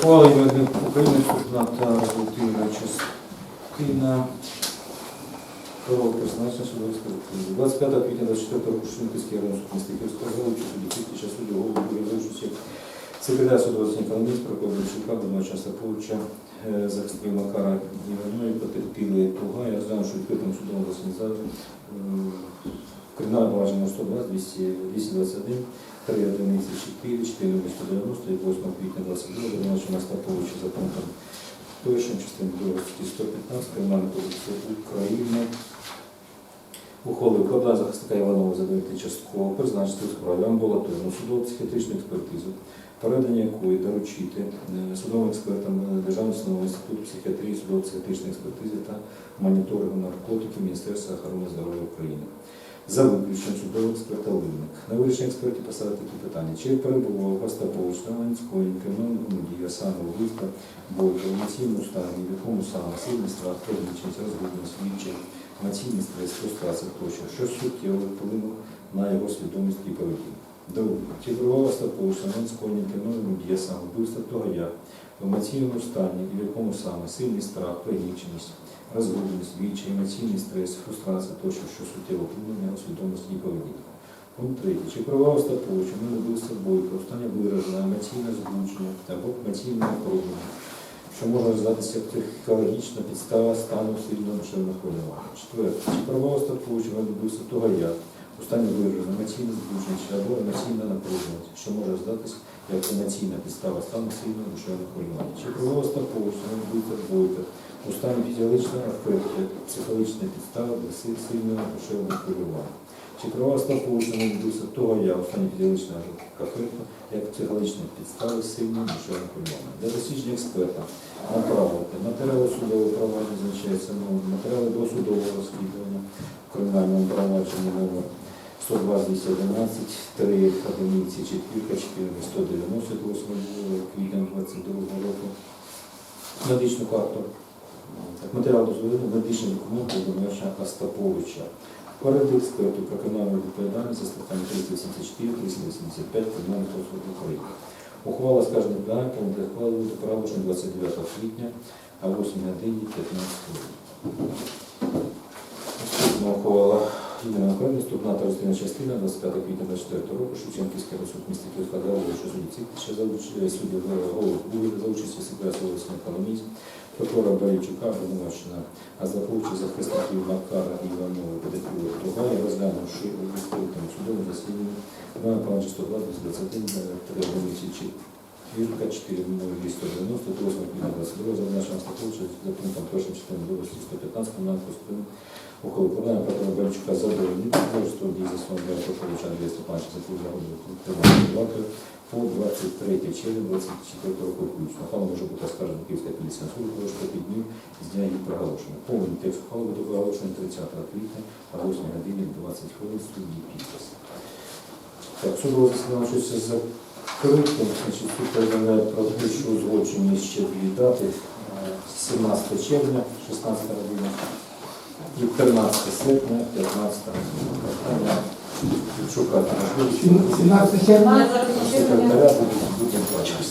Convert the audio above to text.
Ухвала імені України вступна та частина про призначення скарбів. 25 квітня 24 року Шевченківський район суд міста Київського залучив судді під час судді голову залучився секретар судового засідання економіст Прокоп Бельчука, Домача Саповича, захисників Макара Іванові, потерпіли Туга. Я знаю, що відкритим засіданні зараз кримінальне провадження 120, 221, 3 одиниці 4, 4 190 і 8 квітня 22 Домача Настаповича за пунктом першим частини 2 статті 115 Кримінального кодексу України ухвалив клада захисника Іванова задовольнити частково призначити у справі амбулаторну судово психіатричну експертизу, передання якої доручити е, судовим експертам е, Державного установи інституту психіатрії, судово психіатричної експертизи та моніторингу наркотиків Міністерства охорони здоров'я України. За виключенням судового експерта Ливник. На вирішення експертів поставити такі питання. Чи перебував Остапович на Ланської кримінальному Дія а саме вбивства, бойка, емоційному стані, в якому саме сильний страх, пригніченість, розгубленість, відчай, емоційний стрес, фрустрація тощо, що суттєво вплинуло на його свідомість і поведінку. Друге. Чи перебував Остапович на Ланської кримінальному дії, саме вбивства того як, в емоційному стані і в якому саме сильний страх, пригніченість, розгубленість, відчай, емоційний стрес, фрустрація тощо, що суттєво вплинуло на його свідомість і поведінку. Пункт третій. Чи права Остаповича не собою про стані вираження, емоційне збудження або емоційне напруження, що може здатися як психологічна підстава стану сильного душевного хвилювання. Четверте. Чи права Остаповича не любив того як у стані вираження, емоційне збудження чи або емоційне напруження, що може здатися як емоційна підстава стану сильного душевного хвилювання. Остаповича не любив бойка у стані фізіологічного афекту, як психологічна підстава для сил- сильного душевного хвилювання. Чи права Остаповича не відбувся того я у стані фізіологічного афекту, як психологічні підстави сильного душевного хвилювання. Для дослідження експерта направити матеріали судового провадження зазначається матеріали досудового розслідування в кримінальному провадженні номер 120 3 одиниці 4 4 198 квітня 22 року. Медичну карту. Матеріал дозволено медичний документ Володимира Остаповича. Перед експерту про кримінальну відповідальність за статтями 384, 385 Кримінального кодексу України. Ухвала комітет ухвалив до правочну 29 квітня о 8 годині 15 хвилин. Наступна ухвала Єдина та частина 25 квітня 24 року, Шевченківський суд міста Київська дала, що судді ще залучили судді голову Бугів за участі секретаря Соловського економіст, прокурора Борячука, обвинувачена, а заховуючи захисників Макара Іванова потерпіли Тугая, розглянувши у відкритому судовому засіданні Івана Павловича 120, 21, 3 Вірка 4 0 190, 8 квітня 22, за нашим за пунктом першим частиною області 115, комунального костюму, около Павлена Петра Бельчука задовольнити множество дій за словом Петровича Андрія Степановича за нагоду тривалою по 23 червня 24 року включно. Ухвала може бути оскаржена Київська апеляційна тому що п'ять днів з дня її проголошення. Повний текст ухвали буде проголошений 30 квітня о 8 годині 20 хвилин судді підпис. Так, судове засідання щось закрите. Значить, повідомляє про те, узгодженість ще дві дати. Е, 17 червня, 16 година і 13 серпня, 15 година. Шукати можливість. 17 червня. Секретаря будемо бачити.